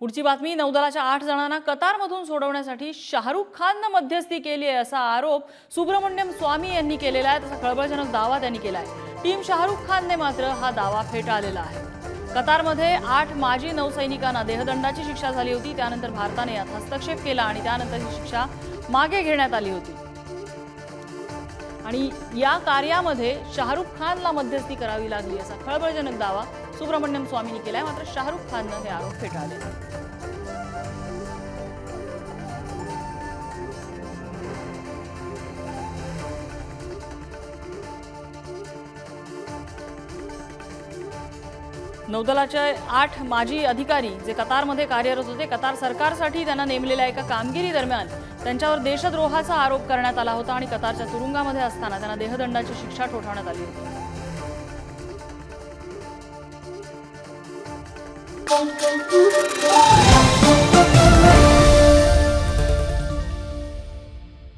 पुढची बातमी नौदलाच्या आठ जणांना कतारमधून सोडवण्यासाठी शाहरुख खाननं मध्यस्थी केली आहे असा आरोप सुब्रमण्यम स्वामी यांनी केलेला आहे तसा खळबळजनक दावा त्यांनी केला आहे. टीम शाहरुख खानने मात्र हा दावा फेटाळलेला आहे. कतारमध्ये आठ माजी नौसैनिकांना देहदंडाची शिक्षा झाली होती त्यानंतर भारताने यात हस्तक्षेप केला आणि त्यानंतर ही शिक्षा मागे घेण्यात आली होती. आणि या कार्यामध्ये शाहरुख खानला मध्यस्थी करावी लागली असा खळबळजनक दावा सुब्रमण्यम स्वामींनी केलाय. मात्र शाहरुख खाननं हे आरोप फेटाळले. नौदलाचे आठ माजी अधिकारी जे कतारमध्ये कार्यरत होते कतार सरकारसाठी त्यांना नेमलेल्या एका कामगिरी दरम्यान त्यांच्यावर देशद्रोहाचा आरोप करण्यात आला होता आणि कतारच्या तुरुंगामध्ये असताना त्यांना देहदंडाची शिक्षा ठोठावण्यात आली होती Thank you.